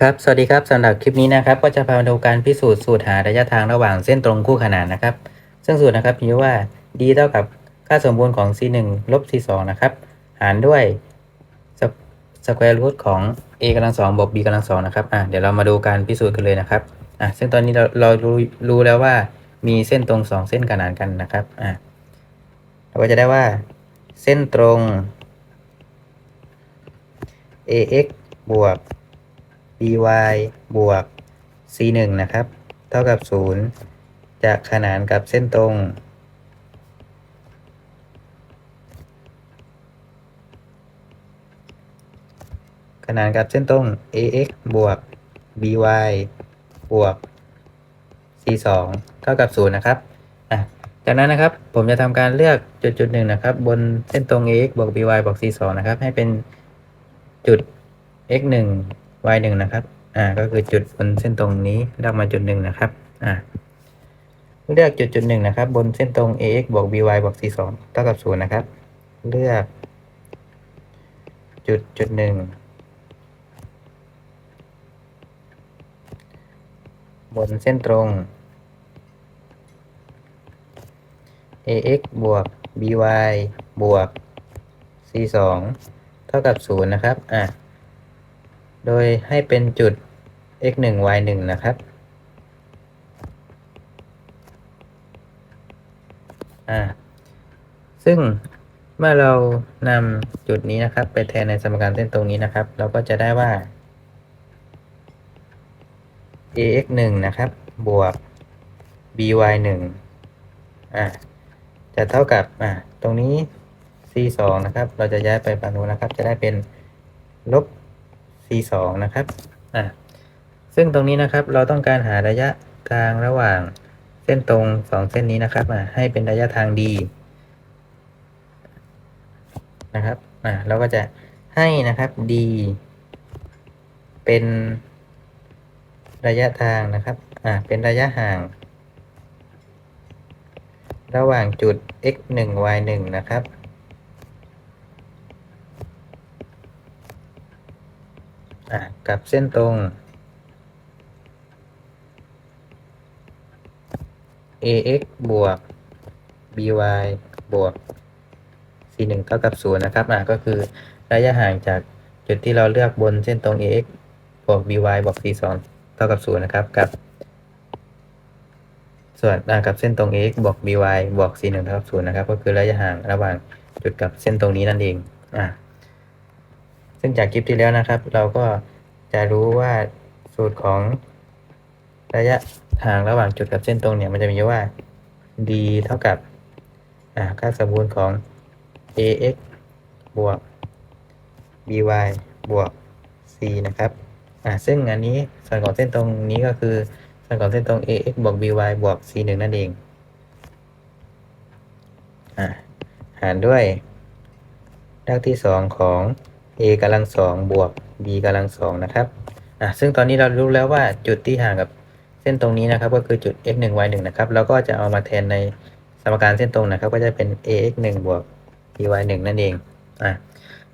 ครับสวัสดีครับสำหรับคลิปนี้นะครับ ก็จะพามาดูการพิสูจน์สูตรหาระยะทางระหว่างเส้นตรงคู่ขนานนะครับ ซึ่งสูตรนะครับมีว่า d เท่ากับค่าสมบูรณ์ของ c 1ลบ c 2นะครับ หารด้วยสแควร์รูทของ a กำลังสองบวก b กำลังสองนะครับอะเดี๋ยวเรามาดูการพิสูจน์กันเลยนะครับอะซึ่งตอนนี้เราเรารู้รู้แล้วว่ามีเส้นตรงสองเส้นขนานกันนะครับอะเราก็จะได้ว่า เส้นตรง ax บวก by บวก c 1นะครับ เท่ากับ 0 จะขนานกับเส้นตรง ขนานกับเส้นตรง ax บวก by บวก c 2เท่ากับ 0 นะครับจากนั้นนะครับผมจะทำการเลือกจุดจุดหนึ่งนะครับ บนเส้นตรง ax บวก by บวก c 2นะครับ ให้เป็นจุด x 1 y 1นะครับ อ่า ก็คือจุดบนเส้นตรงนี้เลือกมาจุดหนึ่งนะครับ อ่า เลือกจุดจุดหนึ่งนะครับ บนเส้นตรง ax บวก by บวก c 2เท่ากับ0นะครับ เลือก จุดจุดหนึ่งบนเส้นตรง ax บวก by บวก c 2เท่ากับ0นะครับ อะ โดยให้เป็นจุด x 1 y 1นะครับ อ่า ซึ่งเมื่อเรานำจุดนี้นะครับ ไปแทนในสมการเส้นตรงนี้นะครับ เราก็จะได้ว่า ax 1นะครับ บวก by 1อ่า จะเท่ากับ อ่า ตรงนี้ c 2นะครับ เราจะย้ายไปฝั่งนู้นนะครับ จะได้เป็นลบ c 2 นะครับอ่าซึ่งตรงนี้นะครับเราต้องการหาระยะทางระหว่างเส้นตรงสองเส้นนี้นะครับอ่าให้เป็นระยะทาง d นะครับอ่าเราก็จะให้นะครับ d เป็นระยะทางนะครับอ่าเป็นระยะห่าง ระหว่างจุด x 1 y 1นะครับ อ่ากับเส้นตรง ax บวก by บวก c 1เท่ากับ0นะครับอ่าก็คือระยะห่างจากจุดที่เราเลือกบนเส้นตรง ax บวก by บวก c 2เท่ากับ0นะครับ กับ ส่วนอ่ากับเส้นตรง ax บวก by บวก c 1เท่ากับ0นะครับ ก็คือระยะห่างระหว่างจุดกับเส้นตรงนี้นั่นเองอ่า ซึ่งจากคลิปที่แล้วนะครับ เราก็จะรู้ว่าสูตรของระยะห่างระหว่างจุดกับเส้นตรงเนี่ยมันจะมีว่า d เท่ากับค่าสมบูรณ์ของ ax บวก by บวก c นะครับซึ่งอันนี้ส่วนของเส้นตรงนี้ก็คือส่วนของเส้นตรง ax บวก by บวก c 1นั่นเองอหารด้วยรากที่สองของ a กำลังสองบวก b กำลังสองนะครับอะซึ่งตอนนี้เรารู้แล้วว่าจุดที่ห่างกับเส้นตรงนี้นะครับ ก็คือจุด x 1 y 1นะครับเราก็จะเอามาแทนในสมการเส้นตรงนะครับ ก็จะเป็น ax 1บวก by 1นั่นเองอะ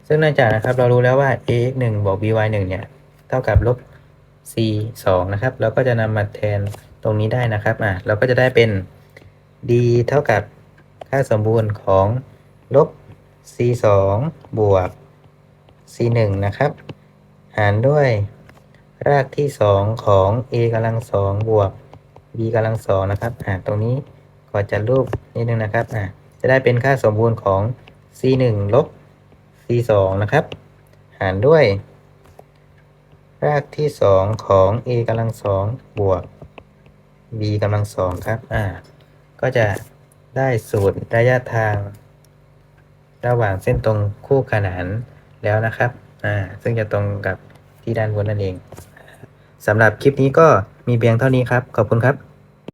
ซึ่งเนื่องจากนะครับเรารู้แล้วว่า ax 1บวก by 1เนี่ยเท่ากับลบ c 2นะครับเราก็จะนำมาแทนตรงนี้ได้นะครับอะเราก็จะได้เป็น d เท่ากับค่าสมบูรณ์ของลบ c 2บวก c 1 นะครับ หารด้วย รากที่ 2 ของ a กำลังสองบวก b กำลังสองนะครับอ่าตรงนี้ก็จะรูปนิดนึงนะครับอ่าจะได้เป็นค่าสมบูรณ์ของ c 1 ลบ c 2 นะครับ หารด้วย รากที่ 2 ของ a กำลังสองบวก b กำลังสองครับอ่าก็จะได้สูตรระยะทาง ระหว่างเส้นตรงคู่ขนาน แล้วนะครับอ่าซึ่งจะตรงกับที่ด้านบนนั่นเองสำหรับคลิปนี้ก็มีเพียงเท่านี้ครับ ขอบคุณครับ